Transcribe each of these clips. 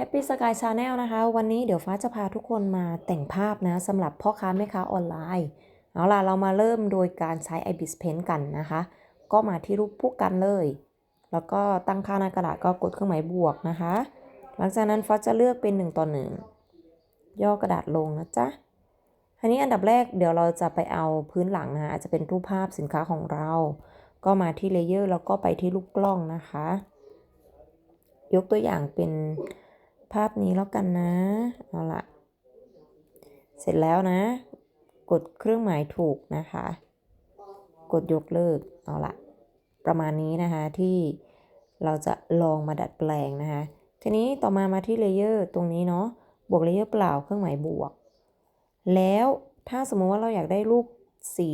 Happy Sky Channel นะคะ วันนี้เดี๋ยวฟ้าจะพาทุกคนมาแต่งภาพนะสำหรับพ่อค้าแม่ค้าออนไลน์ เอาล่ะ เรามาเริ่มโดยการใช้ Ibis Pen กันนะคะ ก็มาที่รูปผู้กันเลย แล้วก็ตั้งค่าหน้ากระดาษก็กดเครื่องหมายบวกนะคะ หลังจากนั้นฟ้าจะเลือกเป็น 1 ต่อ 1 ย่อกระดาษลงนะจ๊ะทีนี้อันดับแรกเดี๋ยวเราจะไปเอาพื้นหลังนะอาจจะเป็นรูปภาพสินค้าของเรา ก็มาที่เลเยอร์แล้วก็ไปที่รูปกล้องนะคะ ยกตัวอย่างเป็นาพนี้แล้วกันนะ เอาละเสร็จแล้วนะ กดเครื่องหมายถูกนะคะ กดยกเลิก เอาละประมาณนี้นะคะที่เราจะลองมาดัดแปลงนะคะ ทีนี้ต่อมามาที่เลเยอร์ตรงนี้เนาะ บวกเลเยอร์เปล่าเครื่องหมายบวก แล้วถ้าสมมติว่าเราอยากได้รูปสี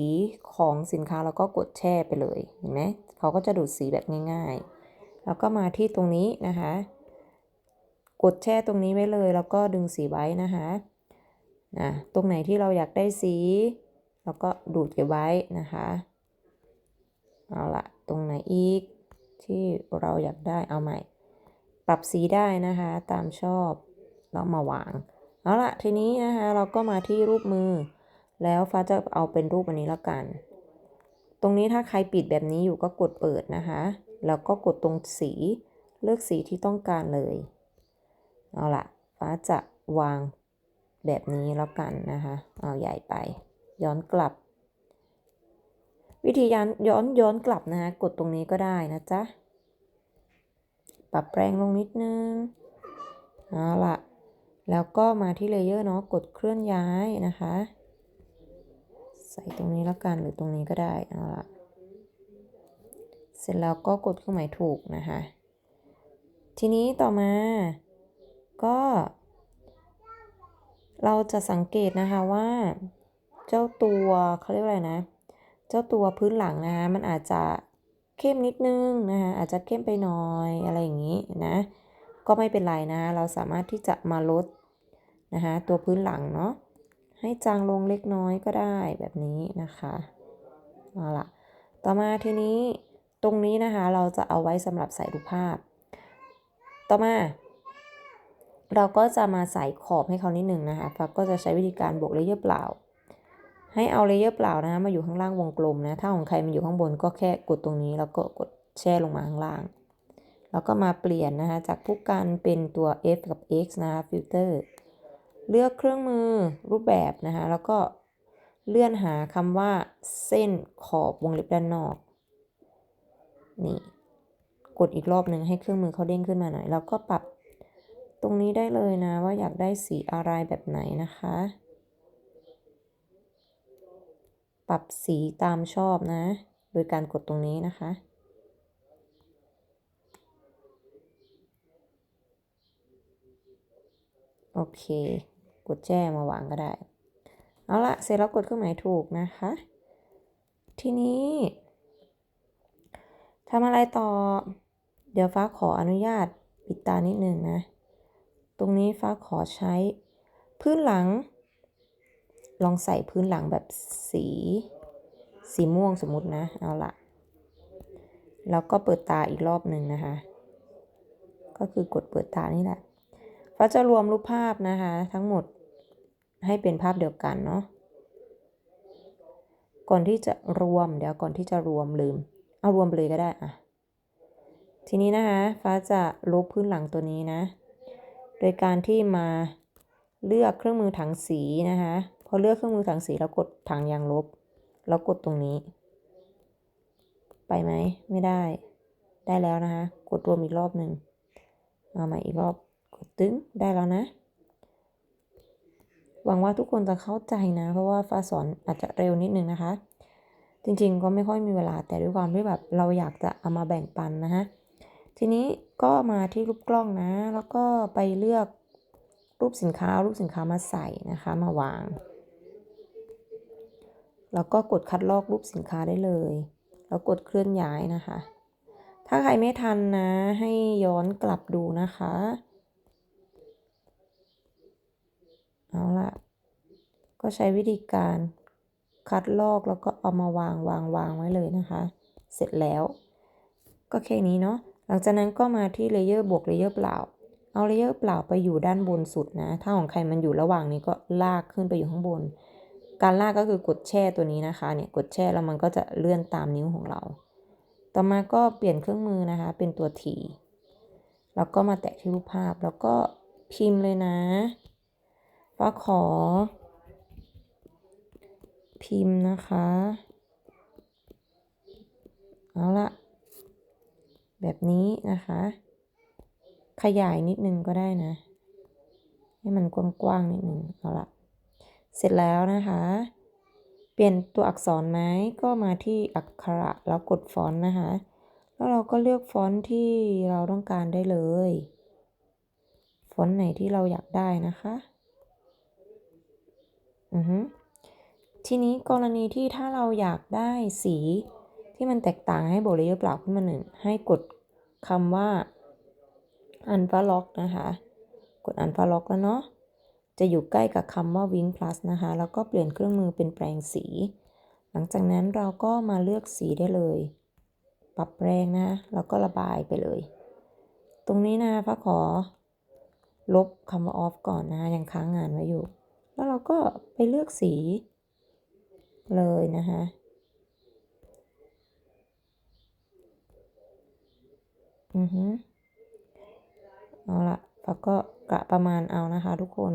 ของสินค้าเราก็กดแช่ไปเลย เห็นไหม เขาก็จะดูดสีแบบง่ายๆ แล้วก็มาที่ตรงนี้นะคะ กดแช่ตรงนี้ไว้เลย แล้วก็ดึงสีไว้นะคะนะตรงไหนที่เราอยากได้สี แล้วก็ดูดเก็บไว้นะคะเอาละตรงไหนอีกที่เราอยากได้เอาใหม่ ปรับสีได้นะคะตามชอบแล้วมาวางเอาละทีนี้นะคะเราก็มาที่รูปมือ แล้วฟ้าจะเอาเป็นรูปอันนี้แล้วกัน ตรงนี้ถ้าใครปิดแบบนี้อยู่ก็กดเปิดนะคะ แล้วก็กดตรงสีเลือกสีที่ต้องการเลย เอาละฟ้าจะวางแบบนี้แล้วกันนะคะ เอาใหญ่ไป ย้อนกลับ วิธีย้อนย้อนย้อนกลับนะคะกดตรงนี้ก็ได้นะจ๊ะ ปรับแปลงลงนิดนึง เอาละแล้วก็มาที่เลเยอร์เนาะ กดเคลื่อนย้ายนะคะ ใส่ตรงนี้แล้วกันหรือตรงนี้ก็ได้ เอาละเสร็จแล้วก็กดเครื่องหมายถูกนะคะ ทีนี้ต่อมา ก็ เราจะสังเกตนะคะว่า เจ้าตัวเขาเรียกว่าอะไรนะ เจ้าตัวพื้นหลังนะคะมันอาจจะเข้มนิดนึงนะคะอาจจะเข้มไปหน่อยอะไรอย่างนี้นะก็ไม่เป็นไรนะ เราสามารถที่จะมาลดนะคะตัวพื้นหลังเนาะให้จางลงเล็กน้อยก็ได้แบบนี้นะคะเอาล่ะต่อมาทีนี้ตรงนี้นะคะเราจะเอาไว้สำหรับใส่รูปภาพ ต่อมา เราก็จะมาใส่ขอบให้เขานิดหนึ่งนะคะฟ้าก็จะใช้วิธีการบวกเลเยอร์เปล่า ให้เอาเลเยอร์เปล่านะคะมาอยู่ข้างล่างวงกลมนะถ้าของใครมันอยู่ข้างบนก็แค่กดตรงนี้ แล้วก็กดแช่ลงมาข้างล่าง แล้วก็มาเปลี่ยนนะคะจากผู้กันเป็นตัว f กับ x นะคะฟิลเตอร์เลือกเครื่องมือรูปแบบนะคะแล้วก็เลื่อนหาคำว่าเส้นขอบวงเล็บด้านนอก นี่ กดอีกรอบหนึ่งให้เครื่องมือเขาเด้งขึ้นมาหน่อย แล้วก็ปรับ ตรงนี้ได้เลยนะว่าอยากได้สีอะไรแบบไหนนะคะ ปรับสีตามชอบนะ โดยการกดตรงนี้นะคะโอเค กดแจ้มาวางก็ได้ เอาละเสร็จแล้วกดเครื่องหมายถูกนะคะ ทีนี้ทำอะไรต่อ เดี๋ยวฟ้าขออนุญาตปิดตานิดนึงนะ ตรงนี้ฟ้าขอใช้พื้นหลัง ลองใส่พื้นหลังแบบสี สีม่วงสมมตินะ เอาละแล้วก็เปิดตาอีกรอบหนึ่งนะคะ ก็คือกดเปิดตานี่แหละฟ้าจะรวมรูปภาพนะคะ ทั้งหมดให้เป็นภาพเดียวกันเนาะก่อนที่จะรวมเดี๋ยวก่อนที่จะรวมลืม เอารวมเลยก็ได้อะทีนี้นะคะฟ้าจะลบพื้นหลังตัวนี้นะ โดยการที่มาเลือกเครื่องมือถังสีนะคะพอเลือกเครื่องมือถังสีแล้วกดถังยางลบ แล้วกดตรงนี้ ไปไหมไม่ได้ ได้แล้วนะคะกดรวมอีกรอบหนึ่งเอาใหม่อีกรอบกดตึ้งได้แล้วนะ หวังว่าทุกคนจะเข้าใจนะ เพราะว่าฟ้าสอนอาจจะเร็วนิดนึงนะคะ จริงๆก็ไม่ค่อยมีเวลาแต่ด้วยความที่แบบเราอยากจะเอามาแบ่งปันนะฮะ ทีนี้ก็มาที่รูปกล้องนะ แล้วก็ไปเลือกรูปสินค้ารูปสินค้ามาใส่นะคะมาวาง แล้วก็กดคัดลอกรูปสินค้าได้เลย แล้วกดเคลื่อนย้ายนะคะ ถ้าใครไม่ทันนะให้ย้อนกลับดูนะคะเอาละก็ใช้วิธีการคัดลอกแล้วก็เอามาวางวางวางไว้เลยนะคะ เสร็จแล้ว ก็แค่นี้เนาะ ลังจากนั้นก็มาที่เลเยอร์บวกเลเยอร์เปล่า เอาเลเยอร์เปล่าไปอยู่ด้านบนสุดนะ ถ้าของใครมันอยู่ระหว่างนี้ก็ลากขึ้นไปอยู่ข้างบน การลากก็คือกดแช่ตัวนี้นะคะ เนี่ยกดแช่แล้วมันก็จะเลื่อนตามนิ้วของเรา ต่อมาก็เปลี่ยนเครื่องมือนะคะ เป็นตัว T แล้วก็มาแตะที่รูปภาพแล้วก็พิมพ์เลยนะฟ้าขอ พิมพ์นะคะ เอาละ แบบนี้นะคะ ขยายนิดนึงก็ได้นะ ให้มันกว้างๆนิดนึงเอาละเสร็จแล้วนะคะ เปลี่ยนตัวอักษรไหมก็มาที่อักขระแล้วกดฟอนต์นะคะ แล้วเราก็เลือกฟอนต์ที่เราต้องการได้เลย ฟอนต์ไหนที่เราอยากได้นะคะอือฮึทีนี้กรณีที่ถ้าเราอยากได้สี ที่มันแตกต่างให้โบกเลเยอร์เปล่าขึ้นมาหนึ่งให้กดคำว่า unlock นะคะ กด unlock แล้วเนาะจะอยู่ใกล้กับคำว่า wing plus นะคะ แล้วก็เปลี่ยนเครื่องมือเป็นแปลงสี หลังจากนั้นเราก็มาเลือกสีได้เลย ปรับแรงนะ แล้วก็ระบายไปเลย ตรงนี้นะฟ้าขอ ลบคำว่า off ก่อนนะ ยังค้างงานไว้อยู่ แล้วเราก็ไปเลือกสีเลยนะคะ อือฮึเอาละแล้วก็กะประมาณเอานะคะทุกคน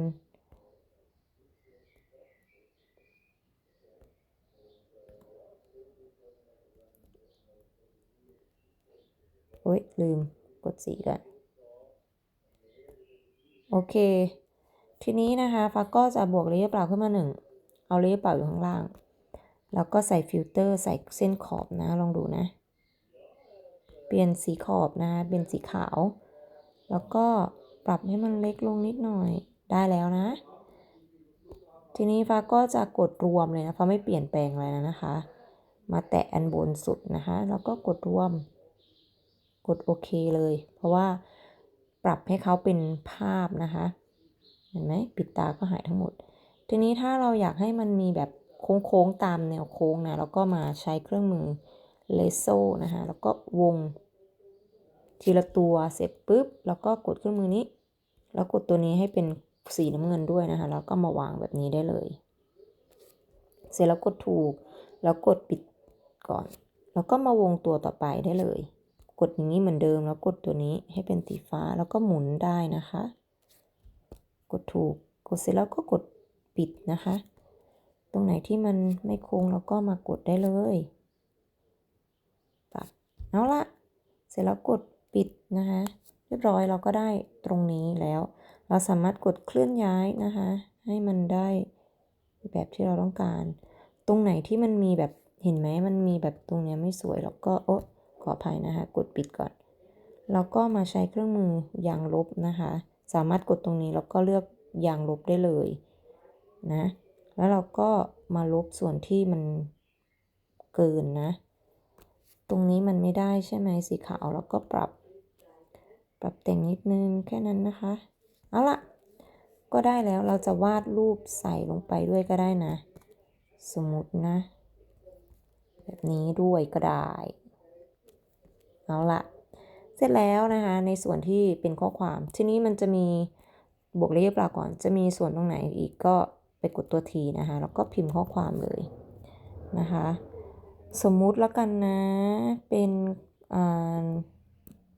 โอ๊ยลืมกดสีก่อนโอเค ทีนี้นะคะฟ้าก็จะบวกเลเยอร์เปล่าขึ้นมาหนึ่งเอาเลเยอร์เปล่าอยู่ข้างล่าง แล้วก็ใส่ฟิลเตอร์ใส่เส้นขอบนะ ลองดูนะ เปลี่ยนสีขอบนะเป็นสีขาว แล้วก็ปรับให้มันเล็กลงนิดหน่อยได้แล้วนะ ทีนี้ฟ้าก็จะกดรวมเลยนะฟ้าไม่เปลี่ยนแปลงอะไรนะคะ มาแตะอันบนสุดนะคะ แล้วก็กดรวม กดโอเคเลย เพราะว่าปรับให้เขาเป็นภาพนะคะ เห็นไหมปิดตาก็หายทั้งหมด ทีนี้ถ้าเราอยากให้มันมีแบบโค้งๆตามแนวโค้งนะเราก็มาใช้เครื่องมือ เลโซ่นะคะแล้วก็วง ทีละตัวเสร็จปุ๊บ แล้วก็กดเครื่องมือนี้ แล้วกดตัวนี้ให้เป็นสีน้ำเงินด้วยนะคะแล้วก็มาวางแบบนี้ได้เลย เสร็จแล้วกดถูก แล้วกดปิดก่อน แล้วก็มาวงตัวต่อไปได้เลย กดอย่างนี้เหมือนเดิมแล้วกดตัวนี้ให้เป็นสีฟ้าแล้วก็หมุนได้นะคะ กดถูกกดเสร็จแล้วก็กดปิดนะคะ ตรงไหนที่มันไม่โค้งเราก็มากดได้เลย เอาละเสร็จแล้วกดปิดนะคะเรียบร้อยเราก็ได้ตรงนี้แล้ว เราสามารถกดเคลื่อนย้ายนะคะ ให้มันได้แบบที่เราต้องการ ตรงไหนที่มันมีแบบเห็นไหมมันมีแบบตรงเนี้ยไม่สวยเราก็โอ๊ะขออภัยนะคะ กดปิดก่อน แล้วก็มาใช้เครื่องมือยางลบนะคะ สามารถกดตรงนี้แล้วก็เลือกยางลบได้เลยนะ แล้วเราก็มาลบส่วนที่มันเกินนะ ตรงนี้มันไม่ได้ใช่ไหมสีขาวแล้วก็ปรับ ปรับแต่งนิดนึงแค่นั้นนะคะ เอาละก็ได้แล้วเราจะวาดรูปใส่ลงไปด้วยก็ได้นะ สมมตินะ แบบนี้ด้วยก็ได้ เอาละเสร็จแล้วนะคะ ในส่วนที่เป็นข้อความทีนี้มันจะมีบวกเลขเปล่าก่อนจะมีส่วนตรงไหนอีกก็ไปกดตัวทีนะคะ แล้วก็พิมพ์ข้อความเลยนะคะ สมมุติแล้วกันนะ เป็นอ่า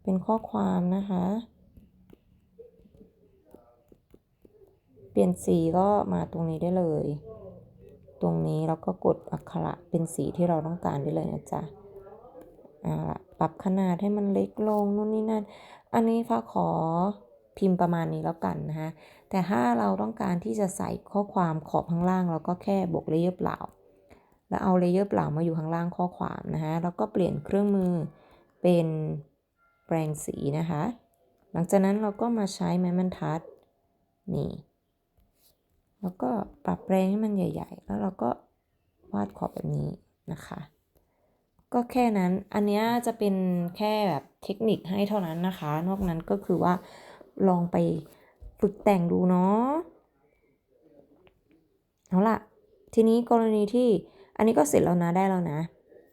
เป็นข้อความนะคะ เปลี่ยนสีก็มาตรงนี้ได้เลย ตรงนี้แล้วก็กดอักขระเป็นสีที่เราต้องการได้เลยนะจ๊ะอ่าปรับขนาดให้มันเล็กลงนู่นนี่นั่น อันนี้ฟ้าขอพิมพ์ประมาณนี้แล้วกันนะคะ แต่ถ้าเราต้องการที่จะใส่ข้อความขอบข้างล่างเราก็แค่บวกเลเยอร์เปล่า แล้วเอาเลเยอร์เปล่ามาอยู่ข้างล่างข้อความนะคะแล้วก็เปลี่ยนเครื่องมือเป็นแปรงสีนะคะ หลังจากนั้นเราก็มาใช้ไม้บรรทัดนี่แล้วก็ปรับแปรงให้มันใหญ่ ๆ แล้วเราก็วาดขอบแบบนี้นะคะ ก็แค่นั้น อันนี้จะเป็นแค่แบบเทคนิคให้เท่านั้นนะคะ นอกนั้นก็คือว่าลองไปฝึกแต่งดูเนาะเอาล่ะ ทีนี้กรณีที่ อันนี้ก็เสร็จแล้วนะได้แล้วนะ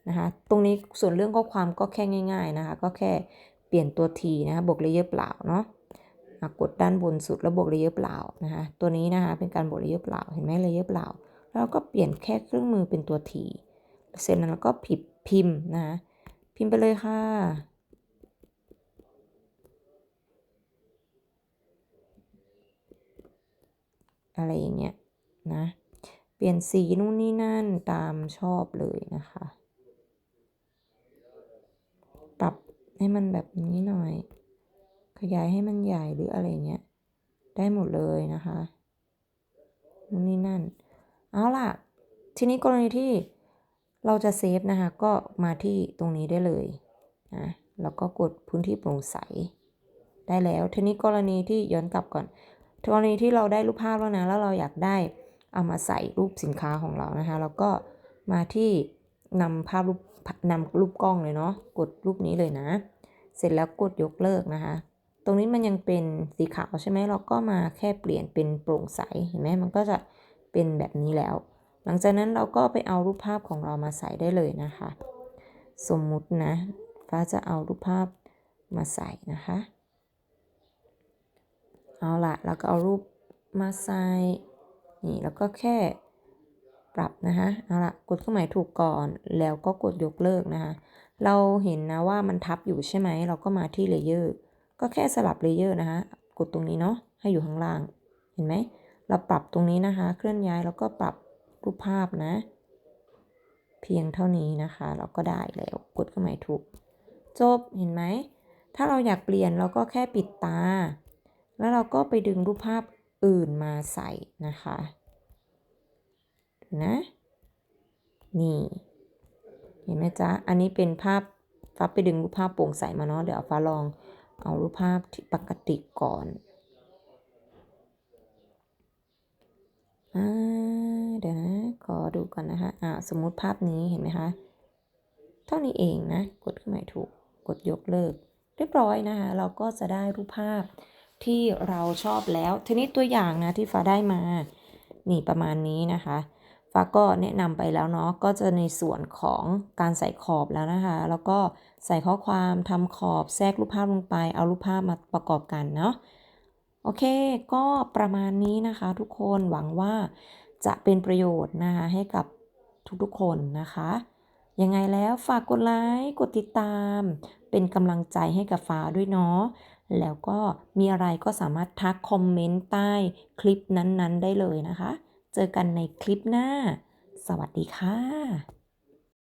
นะคะตรงนี้ส่วนเรื่องข้อความก็แค่ง่ายๆนะคะก็แค่เปลี่ยนตัว t นะคะบวกเลเยอร์เปล่าเนาะกดด้านบนสุดแล้วบวกเลเยอร์เปล่านะคะตัวนี้นะคะเป็นการบวกเลเยอร์เปล่าเห็นไหมเลเยอร์เปล่า แล้วเราก็เปลี่ยนแค่เครื่องมือเป็นตัวทีเสร็จแล้วเราก็ผิดพิมพ์นะคะพิมพ์ไปเลยค่ะอะไรอย่างเงี้ยนะ เปลี่ยนสีนู่นนี่นั่นตามชอบเลยนะคะ ปรับให้มันแบบนี้หน่อย ขยายให้มันใหญ่หรืออะไรเงี้ย ได้หมดเลยนะคะนู่นนี่นั่น เอาล่ะ ทีนี้กรณีที่เราจะเซฟนะคะ ก็มาที่ตรงนี้ได้เลยนะแล้วก็กดพื้นที่โปร่งใส ได้แล้ว ทีนี้กรณีที่ย้อนกลับก่อนกรณีที่เราได้รูปภาพแล้วนะ แล้วเราอยากได้ เอามาใส่รูปสินค้าของเรานะคะ แล้วก็มาที่นำภาพรูปนำรูปกล้องเลยเนาะ กดรูปนี้เลยนะ เสร็จแล้วกดยกเลิกนะคะ ตรงนี้มันยังเป็นสีขาวใช่ไหมเราก็มาแค่เปลี่ยนเป็นโปร่งใส เห็นไหมมันก็จะเป็นแบบนี้แล้ว หลังจากนั้นเราก็ไปเอารูปภาพของเรามาใส่ได้เลยนะคะ สมมุตินะ ฟ้าจะเอารูปภาพมาใส่นะคะ เอาละแล้วก็เอารูปมาใส่ นี่แล้วก็แค่ปรับนะคะเอาละกดเครื่องหมายถูกก่อนแล้วก็กดยกเลิกนะคะเราเห็นนะว่ามันทับอยู่ใช่ไหมเราก็มาที่เลเยอร์ก็แค่สลับเลเยอร์นะคะกดตรงนี้เนาะให้อยู่ข้างล่างเห็นไหมเราปรับตรงนี้นะคะ เคลื่อนย้ายแล้วก็ปรับรูปภาพนะ เพียงเท่านี้นะคะ เราก็ได้แล้วกดเครื่องหมายถูก จบเห็นไหมถ้าเราอยากเปลี่ยนเราก็แค่ปิดตา แล้วเราก็ไปดึงรูปภาพ อื่นมาใส่นะคะดูนะนี่เห็นไหมจ๊ะ อันนี้เป็นภาพฟ้าไปดึงรูปภาพโปร่งใสมาเนาะเดี๋ยวฟ้าลองเอารูปภาพที่ปกติก่อนอเดี๋ยวนะขอดูก่อนนะคะอ่าสมมุติภาพนี้เห็นไหมคะ เท่านี้เองนะ กดเครื่องหมายถูก กดยกเลิก เรียบร้อยนะคะ เราก็จะได้รูปภาพ ที่เราชอบแล้ว ทีนี้ตัวอย่างนะที่ฟ้าได้มา นี่ประมาณนี้นะคะฟ้าก็แนะนำไปแล้วเนาะ ก็จะในส่วนของการใส่ขอบแล้วนะคะ แล้วก็ใส่ข้อความทำขอบแทรกรูปภาพลงไป เอารูปภาพมาประกอบกันเนาะ โอเค ก็ประมาณนี้นะคะทุกคน หวังว่าจะเป็นประโยชน์นะคะให้กับทุกๆคนนะคะ ยังไงแล้วฝากกดไลค์ กดติดตาม เป็นกำลังใจให้กับฟ้าด้วยเนาะ แล้วก็มีอะไรก็สามารถทักคอมเมนต์ใต้คลิปนั้นๆ ได้เลยนะคะ เจอกันในคลิปหน้า สวัสดีค่ะ